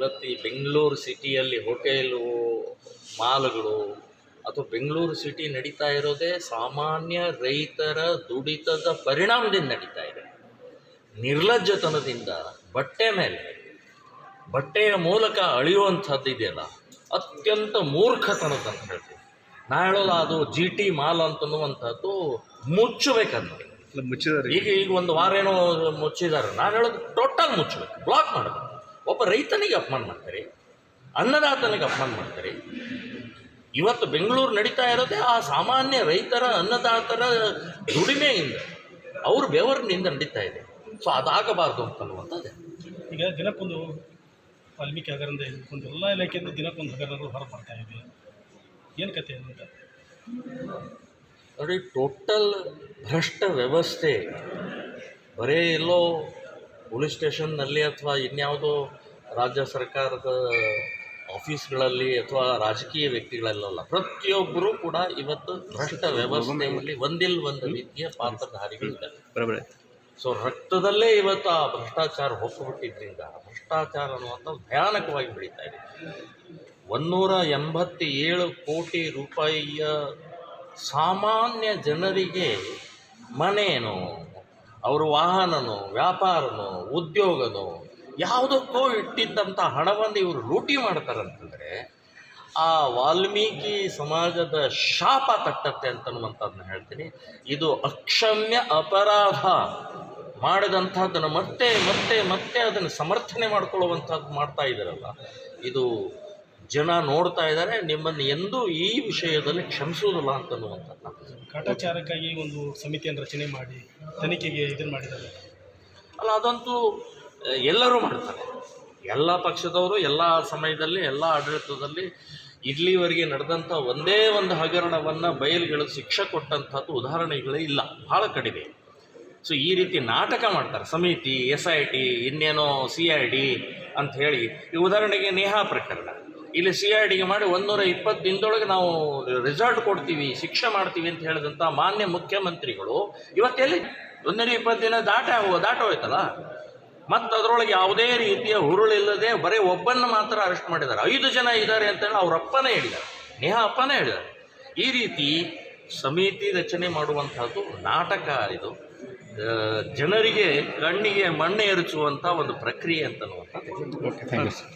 ಇವತ್ತು ಈ ಬೆಂಗಳೂರು ಸಿಟಿಯಲ್ಲಿ ಹೋಟೆಲು ಮಾಲ್ಗಳು ಅಥವಾ ಬೆಂಗಳೂರು ಸಿಟಿ ನಡೀತಾ ಇರೋದೇ ಸಾಮಾನ್ಯ ರೈತರ ದುಡಿತದ ಪರಿಣಾಮದಿಂದ ನಡೀತಾ ಇದೆ. ನಿರ್ಲಜ್ಜತನದಿಂದ ಬಟ್ಟೆ ಮೇಲೆ ಬಟ್ಟೆಯ ಮೂಲಕ ಅಳಿಯುವಂಥದ್ದು ಇದೆಯಲ್ಲ ಅತ್ಯಂತ ಮೂರ್ಖತನದ ಅಂತ ಹೇಳ್ತೀವಿ. ನಾ ಹೇಳೋದು ಅದು ಜಿ ಟಿ ಮಾಲ್ ಅಂತನ್ನುವಂಥದ್ದು ಮುಚ್ಚಬೇಕಂತ. ಮುಚ್ಚಿದಾರೆ ಈಗ ಈಗ ಒಂದು ವಾರ ಏನೋ ಮುಚ್ಚಿದ್ದಾರೆ. ನಾನು ಹೇಳೋದು ಟೋಟಲ್ ಮುಚ್ಚಬೇಕು ಬ್ಲಾಕ್ ಮಾಡಬೇಕು. ಒಬ್ಬ ರೈತನಿಗೆ ಅಪಮಾನ ಮಾಡ್ತಾರೆ ಅನ್ನದಾತನಿಗೆ ಅಪಮಾನ ಮಾಡ್ತಾರೆ. ಇವತ್ತು ಬೆಂಗಳೂರು ನಡೀತಾ ಇರೋದೇ ಆ ಸಾಮಾನ್ಯ ರೈತರ ಅನ್ನದಾತರ ದುಡಿಮೆಯಿಂದ ಅವ್ರ ಬೆವರಿನಿಂದ ನಡೀತಾ ಇದೆ. ಸೊ ಅದಾಗಬಾರ್ದು ಅಂತನ್ನುವಂಥದ್ದೇ ಈಗ ದಿನಕ್ಕೊಂದು ವಾಲ್ಮೀಕಿ ಹಗರದಿಂದ ಹಿಡ್ಕೊಂಡು ಎಲ್ಲ ಇಲಾಖೆಯಿಂದ ದಿನಕ್ಕೊಂದು ಹಗರಣಗಳು ಹೊರ ಬರ್ತಾ ಇದೆ. ಏನು ಕತೆ ಅಂತ? ನೋಡಿ ಟೋಟಲ್ ಭ್ರಷ್ಟ ವ್ಯವಸ್ಥೆ ಬರೇ ಎಲ್ಲೋ ಪೊಲೀಸ್ ಸ್ಟೇಷನ್ನಲ್ಲಿ ಅಥವಾ ಇನ್ಯಾವುದೋ ರಾಜ್ಯ ಸರ್ಕಾರದ ಆಫೀಸ್ಗಳಲ್ಲಿ ಅಥವಾ ರಾಜಕೀಯ ವ್ಯಕ್ತಿಗಳಲ್ಲ ಪ್ರತಿಯೊಬ್ಬರೂ ಕೂಡ ಇವತ್ತು ಭ್ರಷ್ಟ ವ್ಯವಸ್ಥೆಯಲ್ಲಿ ಒಂದಿಲ್ ಒಂದು ರೀತಿಯ ಪಾತ್ರಧಾರಿಗಳಿದ್ದಾರೆ ಸೊ ರಕ್ತದಲ್ಲೇ ಇವತ್ತು ಆ ಭ್ರಷ್ಟಾಚಾರ ಹೊಕ್ಕುಬಿಟ್ಟಿದ್ರಿಂದ ಭ್ರಷ್ಟಾಚಾರ ಅನ್ನುವಂಥ ಭಯಾನಕವಾಗಿ ಬೆಳೀತಾ ಇದೆ. ಒಂದೂರ ಎಂಬತ್ತೇಳು ಕೋಟಿ ರೂಪಾಯಿಯ ಸಾಮಾನ್ಯ ಜನರಿಗೆ ಮನೇನೋ ಅವ್ರ ವಾಹನನೋ, ವ್ಯಾಪಾರನೋ, ಉದ್ಯೋಗನೋ, ಯಾವುದಕ್ಕೋ ಇಟ್ಟಿದ್ದಂಥ ಹಣವನ್ನು ಇವರು ಲೂಟಿ ಮಾಡ್ತಾರಂತಂದರೆ ಆ ವಾಲ್ಮೀಕಿ ಸಮಾಜದ ಶಾಪ ತಟ್ಟತ್ತೆ ಅಂತನ್ನುವಂಥದ್ದನ್ನ ಹೇಳ್ತೀನಿ. ಇದು ಅಕ್ಷಮ್ಯ ಅಪರಾಧ. ಮಾಡಿದಂಥದ್ದನ್ನು ಮತ್ತೆ ಮತ್ತೆ ಮತ್ತೆ ಅದನ್ನು ಸಮರ್ಥನೆ ಮಾಡ್ಕೊಳ್ಳುವಂಥದ್ದು ಮಾಡ್ತಾ ಇದ್ದಾರಲ್ಲ. ಇದು ಜನ ನೋಡ್ತಾ ಇದ್ದಾರೆ ನಿಮ್ಮನ್ನು ಎಂದೂ ಈ ವಿಷಯದಲ್ಲಿ ಕ್ಷಮಿಸುವುದಿಲ್ಲ ಅಂತನ್ನುವಂಥದ್ದು ಕಾಟಾಚಾರಕ್ಕಾಗಿ ಒಂದು ಸಮಿತಿಯನ್ನು ರಚನೆ ಮಾಡಿ ತನಿಖೆಗೆ ಇದನ್ನು ಮಾಡಿದ್ದಾರೆ. ಅಲ್ಲ ಅದಂತೂ ಎಲ್ಲರೂ ಮಾಡ್ತಾರೆ. ಎಲ್ಲ ಪಕ್ಷದವರು ಎಲ್ಲ ಸಮಯದಲ್ಲಿ ಎಲ್ಲ ಆಡಳಿತದಲ್ಲಿ ಇಲ್ಲಿವರೆಗೆ ನಡೆದಂಥ ಒಂದೇ ಒಂದು ಹಗರಣವನ್ನು ಬಯಲುಗೆಳೆದು ಶಿಕ್ಷೆ ಕೊಟ್ಟಂಥದ್ದು ಉದಾಹರಣೆಗಳೇ ಇಲ್ಲ ಭಾಳ ಕಡಿಮೆ. ಸೊ ಈ ರೀತಿ ನಾಟಕ ಮಾಡ್ತಾರೆ ಸಮಿತಿ ಎಸ್ ಐ ಟಿ ಇನ್ನೇನೋ ಸಿ ಐ ಡಿ ಅಂತ ಹೇಳಿ ಈ ಉದಾಹರಣೆಗೆ ನೇಹಾ ಪ್ರಕರಣ. ಇಲ್ಲಿ ಸಿ ಐ ಡಿಗೆ ಮಾಡಿ ಒಂದೂರ ಇಪ್ಪತ್ತು ದಿನದೊಳಗೆ ನಾವು ರಿಸಲ್ಟ್ ಕೊಡ್ತೀವಿ, ಶಿಕ್ಷೆ ಮಾಡ್ತೀವಿ ಅಂತ ಹೇಳಿದಂಥ ಮಾನ್ಯ ಮುಖ್ಯಮಂತ್ರಿಗಳು ಇವತ್ತೆಲ್ಲಿ ಒಂದೂರ ಇಪ್ಪತ್ತು ದಿನ ದಾಟ ದಾಟೋಯ್ತಲ್ಲ ಮತ್ತು ಅದರೊಳಗೆ ಯಾವುದೇ ರೀತಿಯ ಹುರುಳಿಲ್ಲದೆ ಬರೀ ಒಬ್ಬನ್ನು ಮಾತ್ರ ಅರೆಸ್ಟ್ ಮಾಡಿದ್ದಾರೆ. ಐದು ಜನ ಇದ್ದಾರೆ ಅಂತೇಳಿ ಅವ್ರ ಅಪ್ಪನೇ ಹೇಳಿದ್ದಾರೆ. ನೇಹ ಅಪ್ಪನೇ ಹೇಳಿದ್ದಾರೆ. ಈ ರೀತಿ ಸಮಿತಿ ರಚನೆ ಮಾಡುವಂಥದ್ದು ನಾಟಕ ಇದು. ಜನರಿಗೆ ಕಣ್ಣಿಗೆ ಮಣ್ಣು ಎರಚುವಂಥ ಒಂದು ಪ್ರಕ್ರಿಯೆ ಅಂತ ಓಕೆ ಥ್ಯಾಂಕ್ ಯು ಸರ್